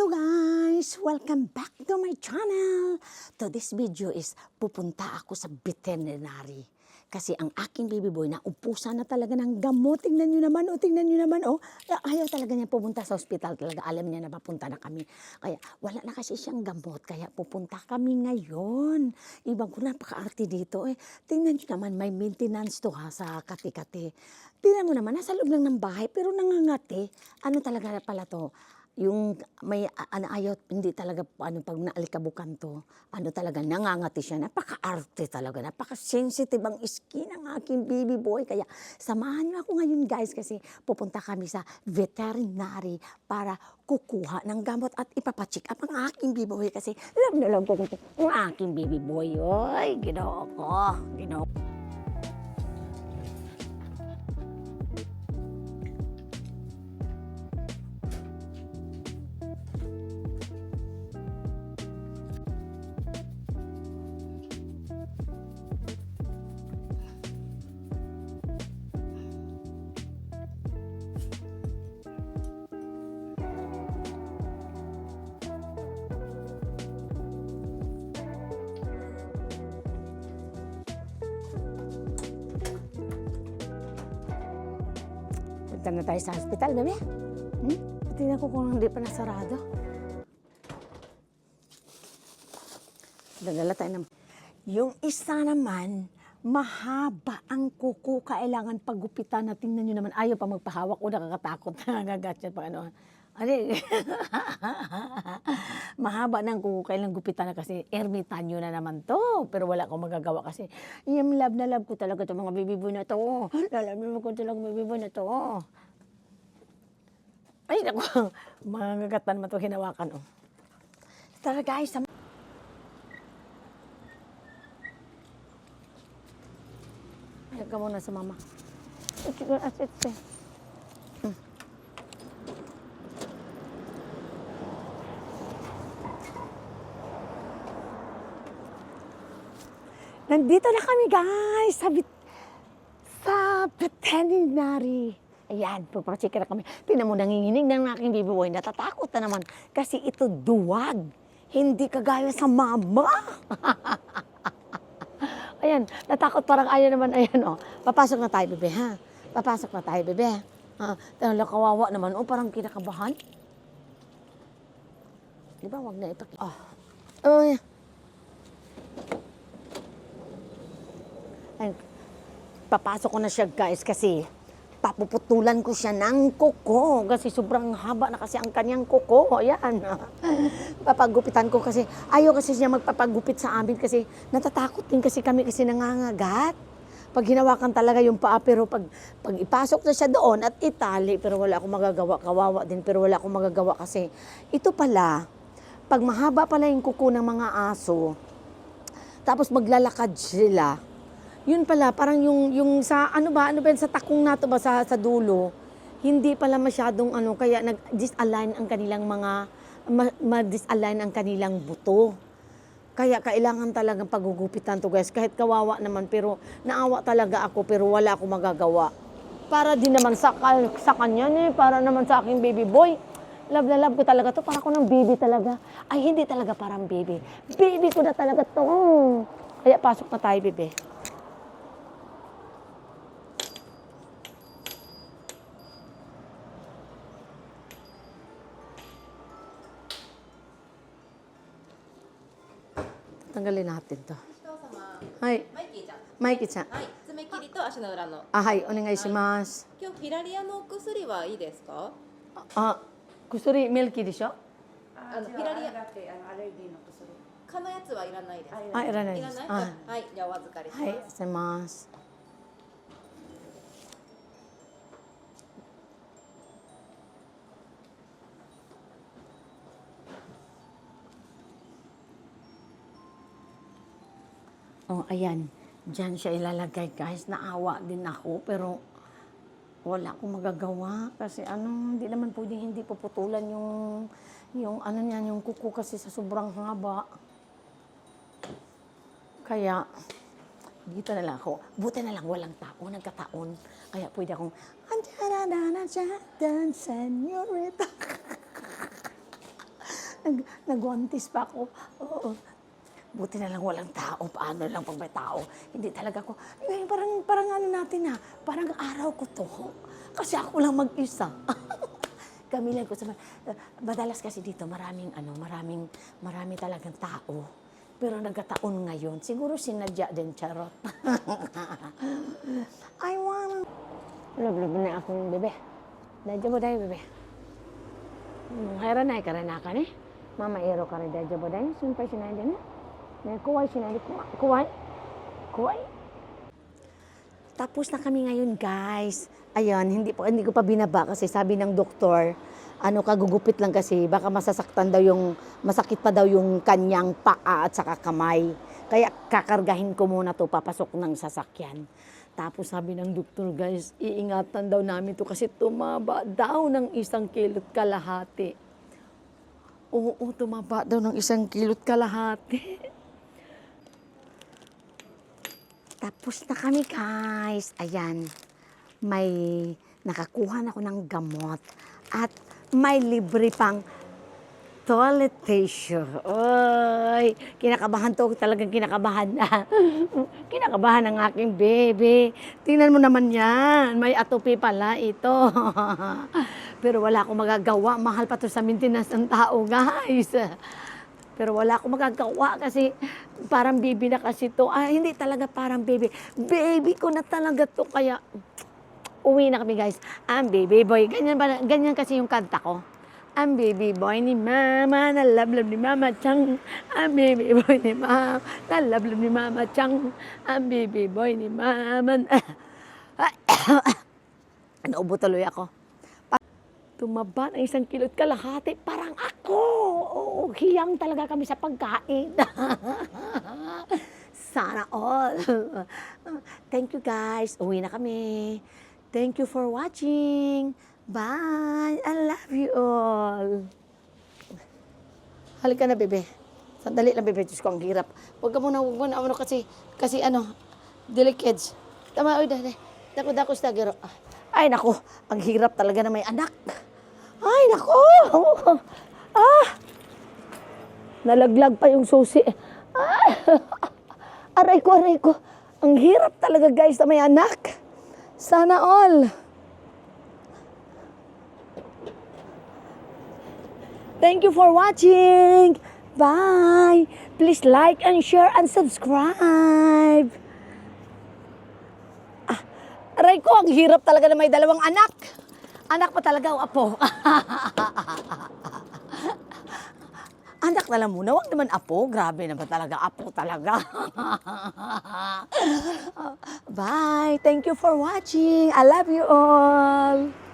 Hello guys! Welcome back to my channel! To this video is pupunta ako sa veterinary. Kasi ang aking baby boy na upusan na talaga ng gamot. Tingnan nyo naman, oh, tingnan nyo naman, oh. Ayaw talaga niya pupunta sa ospital talaga. Alam niya na mapunta na kami. Kaya wala na kasi siyang gamot. Kaya pupunta kami ngayon. Ibang ko napaka-arte dito. Eh, tingnan nyo naman, may maintenance to ha sa kati-kati. Tingnan mo naman, nasa loob lang ng bahay pero nangangati. Ano talaga pala to? Yung may ano ayaw hindi talaga ano pag naalikabukan to ano talaga nangangati siya. Napaka-arte talaga. Napaka-sensitive ang skin ng aking baby boy. Kaya samahan niyo ako ngayon guys kasi pupunta kami sa veterinary para kukuha ng gamot at ipapacheck up ang aking baby boy. Kasi love na love ko ang aking baby boy. Oy ginoo ko. Ginoo Punta na tayo sa hospital, gabi. Hmm? Tingnan ko kung hindi pa nasarado. Dagala tayo ng... Yung isa naman, mahaba ang kuko. Kailangan pagupitan na. Tingnan nyo naman, ayaw pa magpahawak o nakakatakot. Nagagat siya pa ano. Ano Mahaba ng kuko, kailangan gupitan na kasi ermitanyo na naman to. Pero wala akong magagawa kasi yung love na love ko talaga to mga baby boy na to. Lalamin mo ko talaga baby boy na to. Ay, naku, mga gagatan naman to hinawakan. Oh. Tara guys, sam- Ayaw ka muna sa mama. Siguro, asit, asit. Nandito na kami guys sa, vit- sa veterinary. Ayan, pupacheck na kami. Tingnan mo, nanginginig ng aking baby boy. Natatakot na naman kasi ito duwag. Hindi kagaya sa mama. Ayan, natakot parang ayaw naman. Ayan, oh. Papasok na tayo, bebe, ha? Papasok na tayo, bebe. Ah, tala, kawawa naman. Oh, parang kinakabahan. Di ba, wag na ipaki... Oh. Oh, yeah. Ay, papasok ko na siya guys kasi papuputulan ko siya ng kuko kasi sobrang haba na kasi ang kanyang kuko. Ayan. Papagupitan ko kasi ayaw kasi siya magpapagupit sa amin kasi natatakot din kasi kami kasi nangangagat. Pag hinawakan talaga yung paa pero pag, pag ipasok na siya doon at itali pero wala akong magagawa, kawawa din pero wala akong magagawa kasi ito pala, pag mahaba pala yung kuko ng mga aso, tapos maglalakad sila, yun pala, parang yung, yung sa, ano ba, ano ba sa takong nato ba, sa, sa dulo, hindi pala masyadong ano, kaya nag-disalign ang kanilang mga, ma- ma-disalign ang kanilang buto. Kaya kailangan talagang pagugupitan to guys, kahit kawawa naman, pero naawa talaga ako, pero wala akong magagawa. Para din naman sa, sa kanya, eh, para naman sa aking baby boy. Love na love ko talaga to, para ko ng baby talaga. Ay, hindi talaga parang baby. Baby ko na talaga to. Kaya pasok na tayo, bebe. Tanggalin natin to. お父様、Hay, マイキーちゃん。Mikey ちゃん。はい、爪切りと足の裏の。あ、はい、お願いします。今日フィラリアのお薬はいいですか？あ、薬、ミルキーでしょあのフィラリアだってあのアレルギーの薬。蚊のやつはいらないです。あ、いらないいらない。。ですはいはい、じゃあお預かりします。はい、してます。Oh, ayan. Diyan siya ilalagay, guys. Naawa din ako, pero wala akong magagawa kasi ano, hindi naman pwedeng hindi puputulan yung yung ano niyan, yung kuko kasi sa sobrang haba. Kaya dito na lang ako. Buti na lang walang tao, nagkataon. Kaya pwede akong, dyan, senorita. nag, nagwantis pa ako. Oo. Buti na lang walang tao. Paano lang pag may tao? Hindi talaga ako. Eh, parang, parang ano natin ha. Parang araw ko to. Kasi ako lang mag-isa. Kami lang ko sa... Madalas kasi dito maraming ano, maraming, marami talagang tao. Pero nagkataon ngayon, siguro sinadya din, charot. I wanna... Love-love na akong bebe. Dadya mo tayo, bebe. Hayra na ikaranakan eh. Mama ero ka rin dadya mo tayo. Sumpay sinadya na. Na kuway sinadya. Kuway. Kuway. Kuway. Tapos na kami ngayon, guys. Ayan, hindi po hindi ko pa binaba kasi sabi ng doktor, ano kagugupit lang kasi baka masasaktan daw yung masakit pa daw yung kanyang paa at saka kamay. Kaya kakargahin ko muna to papasok ng sasakyan. Tapos sabi ng doktor, guys, iingatan daw namin to kasi tumaba daw ng isang kilot kalahati. Oo, tumaba daw ng isang kilot kalahati. Tapos na kami, guys. Ayan, may nakakuha na ako ng gamot at may libre pang toilet tissue. Oy, kinakabahan to, talagang kinakabahan na. kinakabahan ng aking baby. Tingnan mo naman yan, may atopi pala ito. Pero wala akong magagawa, mahal pa to sa maintenance ng tao, guys. Pero wala akong magagawa kasi parang baby na kasi to. Ah, hindi talaga parang baby. Baby ko na talaga to. Kaya uwi na kami guys. Ang baby boy. Ganyan, ba, ganyan kasi yung kanta ko. Ang baby boy ni mama, na love love ni mama chang. Ang baby boy ni mama, na love love ni mama chang. Ang baby boy ni mama. Naubo tuloy ako tumaba ng isang kilot kalahati, parang ako. Oo, hiyang talaga kami sa pagkain. Sana all. Thank you guys. Uwi na kami. Thank you for watching. Bye. I love you all. Halika na, bebe. Sandali lang, bebe. Diyos ko, ang hirap. Huwag ka muna, huwag muna, ano, kasi, kasi ano, delicate. Tama, oy, dali. Dako, dako, stagero. Ay, nako, ang hirap talaga na may anak. Ay, nako! Ah! Nalaglag pa yung susi. Ah! Aray ko, aray ko. Ang hirap talaga, guys, na may anak. Sana all. Thank you for watching. Bye. Please like and share and subscribe. Ah, aray ko, ang hirap talaga na may dalawang anak. Anak pa talaga o apo? na lang muna, wag naman apo. Grabe naman talaga, apo talaga. Bye. Thank you for watching. I love you all.